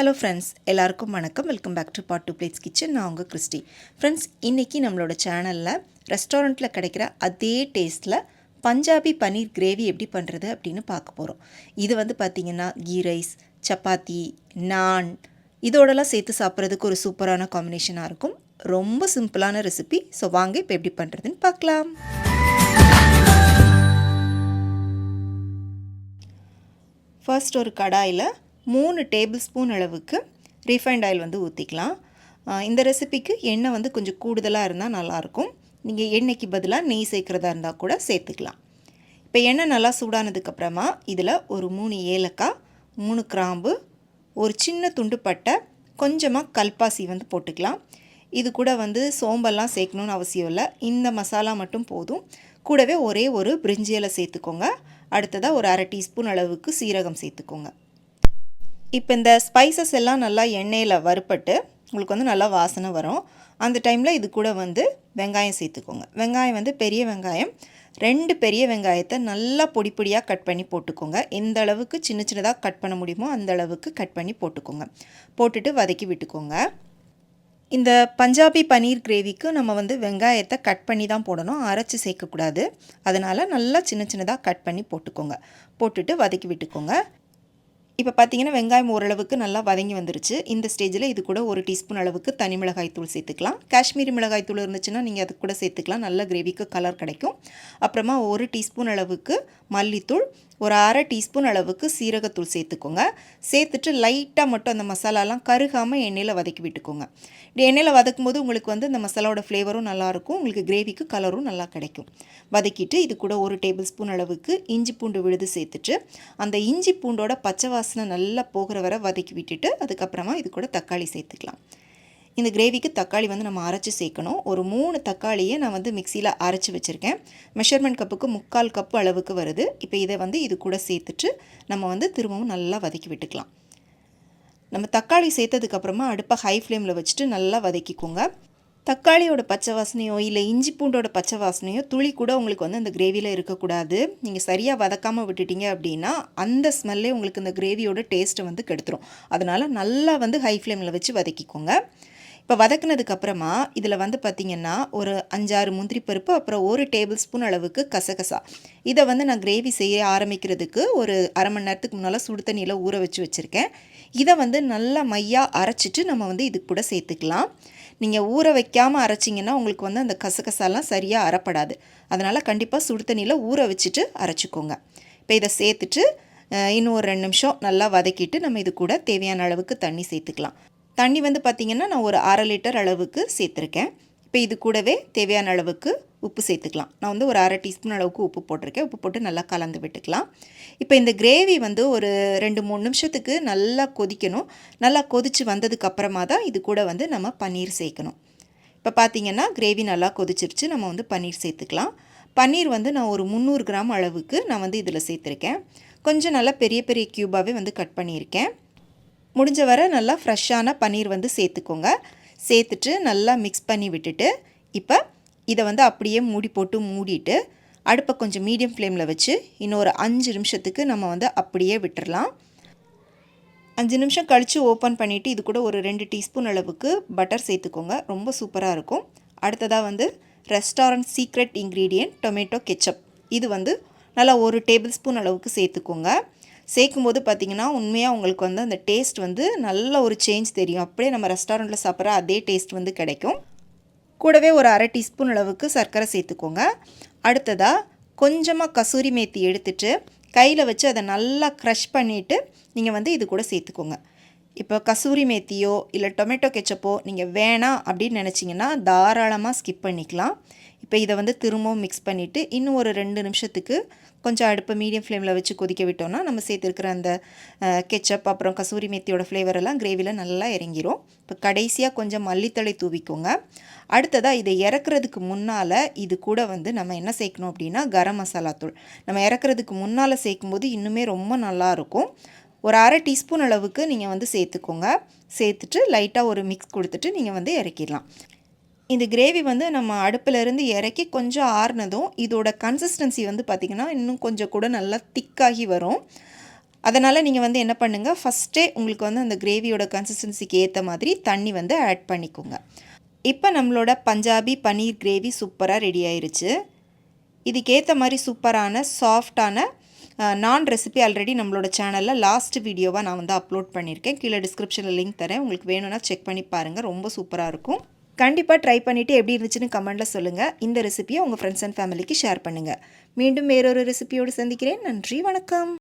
Hello friends எல்லாருக்கும் வணக்கம். Welcome back to pot to plates kitchen நான் உங்கள் கிறிஸ்டி. ஃப்ரெண்ட்ஸ் இன்றைக்கி நம்மளோட சேனலில் ரெஸ்டாரண்ட்டில் கிடைக்கிற அதே டேஸ்ட்டில் பஞ்சாபி பன்னீர் கிரேவி எப்படி பண்ணுறது அப்படின்னு பார்க்க போகிறோம் இது வந்து பார்த்திங்கன்னா கீ ரைஸ் சப்பாத்தி நான் இதோடலாம் சேர்த்து சாப்பிட்றதுக்கு ஒரு சூப்பரான காம்பினேஷனாக இருக்கும். ரொம்ப சிம்பிளான ரெசிபி ஸோ வாங்க இப்போ எப்படி பண்ணுறதுன்னு பார்க்கலாம். ஃபர்ஸ்ட் ஒரு கடாயில் மூணு டேபிள் ஸ்பூன் அளவுக்கு ரீஃபைண்ட் ஆயில் வந்து ஊற்றிக்கலாம் இந்த ரெசிபிக்கு எண்ணெய் வந்து கொஞ்சம் கூடுதலாக இருந்தால் நல்லாயிருக்கும். நீங்கள் எண்ணெய்க்கு பதிலாக நெய் சேர்க்குறதா இருந்தால் கூட சேர்த்துக்கலாம். இப்போ எண்ணெய் நல்லா சூடானதுக்கப்புறமா இதில் ஒரு மூணு ஏலக்காய் மூணு கிராம்பு ஒரு சின்ன துண்டு பட்டை கொஞ்சமாக கல்பாசி வந்து போட்டுக்கலாம். இது கூட வந்து சோம்பெல்லாம் சேர்க்கணுன்னு அவசியம் இல்லை. இந்த மசாலா மட்டும் போதும். கூடவே ஒரே ஒரு பிரிஞ்சியில் சேர்த்துக்கோங்க. அடுத்ததாக ஒரு அரை டீஸ்பூன் அளவுக்கு சீரகம் சேர்த்துக்கோங்க. இப்போ இந்த ஸ்பைசஸ் எல்லாம் நல்லா எண்ணெயில் வறுப்பட்டு உங்களுக்கு வந்து நல்லா வாசனை வரும். அந்த டைமில் இது கூட வந்து வெங்காயம் சேர்த்துக்கோங்க. வெங்காயம் வந்து பெரிய வெங்காயம். ரெண்டு பெரிய வெங்காயத்தை நல்லா பொடி பொடியாக கட் பண்ணி போட்டுக்கோங்க. எந்த அளவுக்கு சின்ன சின்னதாக கட் பண்ண முடியுமோ அந்த அளவுக்கு கட் பண்ணி போட்டுக்கோங்க. போட்டுட்டு வதக்கி விட்டுக்கோங்க. இந்த பஞ்சாபி பன்னீர் கிரேவிக்கு நம்ம வந்து வெங்காயத்தை கட் பண்ணி தான் போடணும். அரைச்சி சேர்க்கக்கூடாது. அதனால் நல்லா சின்ன சின்னதாக கட் பண்ணி போட்டுக்கோங்க. போட்டுட்டு வதக்கி விட்டுக்கோங்க. இப்போ பார்த்தீங்கன்னா வெங்காயம் ஓரளவுக்கு நல்லா வதங்கி வந்துருச்சு. இந்த ஸ்டேஜில் இது கூட ஒரு டீஸ்பூன் அளவுக்கு தனி மிளகாய் தூள் சேர்த்துக்கலாம். காஷ்மீரி மிளகாய் தூள் இருந்துச்சுன்னா நீங்கள் அது கூட சேர்த்துக்கலாம். நல்ல கிரேவிக்கு கலர் கிடைக்கும். அப்புறமா ஒரு டீஸ்பூன் அளவுக்கு மல்லித்தூள் ஒரு அரை டீஸ்பூன் அளவுக்கு சீரகத்தூள் சேர்த்துக்கோங்க. சேர்த்துட்டு லைட்டாக மட்டும் அந்த மசாலாலாம் கருகாமல் எண்ணெயில் வதக்கி விட்டுக்கோங்க. இப்படி எண்ணெயில் வதக்கும் போது உங்களுக்கு வந்து இந்த மசாலாவோட ஃப்ளேவரும் நல்லாயிருக்கும் உங்களுக்கு கிரேவிக்கு கலரும் நல்லா கிடைக்கும். வதக்கிட்டு இது கூட ஒரு டேபிள் ஸ்பூன் அளவுக்கு இஞ்சி பூண்டு விழுது சேர்த்துட்டு அந்த இஞ்சி பூண்டோட பச்சை வாசனை நல்லா போகிற வரை வதக்கி விட்டுட்டு அதுக்கப்புறமா இது கூட தக்காளி சேர்த்துக்கலாம். இந்த கிரேவிக்கு தக்காளி வந்து நம்ம அரைச்சி சேர்க்கணும். ஒரு மூணு தக்காளியை நான் வந்து மிக்சியில் அரைச்சி வச்சுருக்கேன். மெஷர்மெண்ட் கப்புக்கு முக்கால் கப்பு அளவுக்கு வருது. இப்போ இதை வந்து இது கூட சேர்த்துட்டு நம்ம வந்து திரும்பவும் நல்லா வதக்கி விட்டுக்கலாம். நம்ம தக்காளி சேர்த்ததுக்கப்புறமா அடுப்பை ஹை ஃப்ளேமில் வச்சுட்டு நல்லா வதக்கிக்கோங்க. தக்காளியோட பச்சை வாசனையோ இல்லை இஞ்சி பூண்டோட பச்சை வாசனையோ துளி கூட உங்களுக்கு வந்து அந்த கிரேவியில் இருக்கக்கூடாது. நீங்கள் சரியாக வதக்காமல் விட்டுட்டீங்க அப்படின்னா அந்த ஸ்மெல்லே உங்களுக்கு இந்த கிரேவியோட டேஸ்ட்டை வந்து கெடுத்துரும். அதனால் நல்லா வந்து ஹை ஃப்ளேமில் வச்சு வதக்கிக்கோங்க. இப்போ வதக்குனதுக்கப்புறமா இதில் வந்து பார்த்திங்கன்னா ஒரு அஞ்சாறு முந்திரி பருப்பு அப்புறம் ஒரு டேபிள் ஸ்பூன் அளவுக்கு கசகசா. இதை வந்து நான் கிரேவி செய்ய ஆரம்பிக்கிறதுக்கு ஒரு அரை மணி நேரத்துக்கு முன்னால் சுடு தண்ணியில் ஊற வச்சு வச்சுருக்கேன். இதை வந்து நல்லா மையாக அரைச்சிட்டு நம்ம வந்து இது கூட சேர்த்துக்கலாம். நீங்கள் ஊற வைக்காமல் அரைச்சிங்கன்னா உங்களுக்கு வந்து அந்த கசகசாலாம் சரியாக அரைப்படாது அதனால் கண்டிப்பாக சுடு தண்ணியில் ஊற வச்சுட்டு அரைச்சிக்கோங்க. இப்போ இதை சேர்த்துட்டு இன்னும் ஒரு ரெண்டு நிமிஷம் நல்லா வதக்கிட்டு நம்ம இது கூட தேவையான அளவுக்கு தண்ணி சேர்த்துக்கலாம். தண்ணி வந்து பார்த்திங்கன்னா நான் ஒரு அரை லிட்டர் அளவுக்கு சேர்த்துருக்கேன். இப்போ இது கூடவே தேவையான அளவுக்கு உப்பு சேர்த்துக்கலாம். நான் வந்து ஒரு அரை டீஸ்பூன் அளவுக்கு உப்பு போட்டிருக்கேன். உப்பு போட்டு நல்லா கலந்து விட்டுக்கலாம். இப்போ இந்த கிரேவி வந்து ஒரு ரெண்டு மூணு நிமிஷத்துக்கு நல்லா கொதிக்கணும். நல்லா கொதித்து வந்ததுக்கப்புறமா தான் இது கூட வந்து நம்ம பன்னீர் சேர்க்கணும். இப்போ பார்த்திங்கன்னா கிரேவி நல்லா கொதிச்சிருச்சு. நம்ம வந்து பன்னீர் சேர்த்துக்கலாம். பன்னீர் வந்து நான் ஒரு முந்நூறு கிராம் அளவுக்கு நான் வந்து இதில் சேர்த்துருக்கேன். கொஞ்சம் நல்லா பெரிய பெரிய க்யூபாகவே வந்து கட் பண்ணியிருக்கேன். முடிஞ்ச வரை நல்லா ஃப்ரெஷ்ஷான பன்னீர் வந்து சேர்த்துக்கோங்க. சேர்த்துட்டு நல்லா மிக்ஸ் பண்ணி விட்டுட்டு இப்போ இதை வந்து அப்படியே மூடி போட்டு மூடிட்டு அடுப்பை கொஞ்சம் மீடியம் ஃப்ளேமில் வச்சு இன்னொரு அஞ்சு நிமிஷத்துக்கு நம்ம வந்து அப்படியே விட்டுடலாம் அஞ்சு நிமிஷம் கழித்து ஓப்பன் பண்ணிவிட்டு இது கூட ஒரு ரெண்டு டீஸ்பூன் அளவுக்கு பட்டர் சேர்த்துக்கோங்க. ரொம்ப சூப்பராக இருக்கும். அடுத்ததாக வந்து restaurant secret ingredient tomato ketchup இது வந்து நல்லா ஒரு டேபிள் ஸ்பூன் அளவுக்கு சேர்த்துக்கோங்க. சேர்க்கும்போது பார்த்திங்கன்னா உண்மையாக உங்களுக்கு வந்து அந்த டேஸ்ட் வந்து நல்ல ஒரு சேஞ்ச் தெரியும். அப்படியே நம்ம ரெஸ்டாரண்ட்டில் சாப்பிட்ற அதே டேஸ்ட் வந்து கிடைக்கும். கூடவே ஒரு அரை டீஸ்பூன் அளவுக்கு சர்க்கரை சேர்த்துக்கோங்க. அடுத்ததாக கொஞ்சமாக கசூரி மேத்தி எடுத்துட்டு கையில் வச்சு அதை நல்லா க்ரஷ் பண்ணிவிட்டு நீங்கள் வந்து இது கூட சேர்த்துக்கோங்க. இப்போ கசூரி மேத்தியோ இல்லை டொமேட்டோ கெச்சப்போ நீங்கள் வேணாம் அப்படின்னு நினச்சிங்கன்னா தாராளமாக ஸ்கிப் பண்ணிக்கலாம். இப்போ இதை வந்து திரும்பவும் மிக்ஸ் பண்ணிவிட்டு இன்னும் ஒரு ரெண்டு நிமிஷத்துக்கு கொஞ்சம் அடுப்பை மீடியம் ஃப்ளேமில் வச்சு கொதிக்க விட்டோம்னா நம்ம சேர்த்துருக்கிற அந்த கெச்சப் அப்புறம் கசூரி மேத்தியோட ஃப்ளேவர் எல்லாம் கிரேவியில் நல்லா இறங்கிரும். இப்போ கடைசியாக கொஞ்சம் மல்லித்தலை தூவிக்கோங்க. அடுத்ததாக இதை இறக்குறதுக்கு முன்னால் இது கூட வந்து நம்ம என்ன சேர்க்கணும் அப்படின்னா கரம் மசாலா தூள். நம்ம இறக்குறதுக்கு முன்னால் சேர்க்கும்போது இன்னுமே ரொம்ப நல்லாயிருக்கும் ஒரு அரை டீஸ்பூன் அளவுக்கு நீங்கள் வந்து சேர்த்துக்கோங்க. சேர்த்துட்டு லைட்டாக ஒரு மிக்ஸ் கொடுத்துட்டு நீங்கள் வந்து இறக்கிடலாம். இந்த கிரேவி வந்து நம்ம அடுப்பிலேருந்து இறக்கி கொஞ்சம் ஆறுனதும் இதோட கன்சிஸ்டன்சி வந்து பார்த்திங்கன்னா இன்னும் கொஞ்சம் கூட நல்லா திக்காகி வரும். அதனால் நீங்கள் வந்து என்ன பண்ணுங்கள் ஃபஸ்ட்டே உங்களுக்கு வந்து அந்த கிரேவியோட கன்சிஸ்டன்சிக்கு ஏற்ற மாதிரி தண்ணி வந்து ஆட் பண்ணிக்கோங்க. இப்போ நம்மளோட பஞ்சாபி பன்னீர் கிரேவி சூப்பராக ரெடி ஆயிருச்சு. இதுக்கேற்ற மாதிரி சூப்பரான சாஃப்டான நான் ரெசிபி ஆல்ரெடி நம்மளோட சேனலில் லாஸ்ட் வீடியோவாக நான் வந்து அப்லோட் பண்ணியிருக்கேன். கீழே டிஸ்கிரிப்ஷனில் லிங்க் தரேன். உங்களுக்கு வேணும்னா செக் பண்ணி பாருங்கள் ரொம்ப சூப்பராக இருக்கும். கண்டிப்பாக ட்ரை பண்ணிவிட்டு எப்படி இருந்துச்சுன்னு கமெண்ட்டில் சொல்லுங்கள் இந்த ரெசிபியை உங்கள் ஃப்ரெண்ட்ஸ் அண்ட் ஃபேமிலிக்கு ஷேர் பண்ணுங்கள் மீண்டும் வேறொரு ரெசிபியோடு சந்திக்கிறேன். நன்றி வணக்கம்.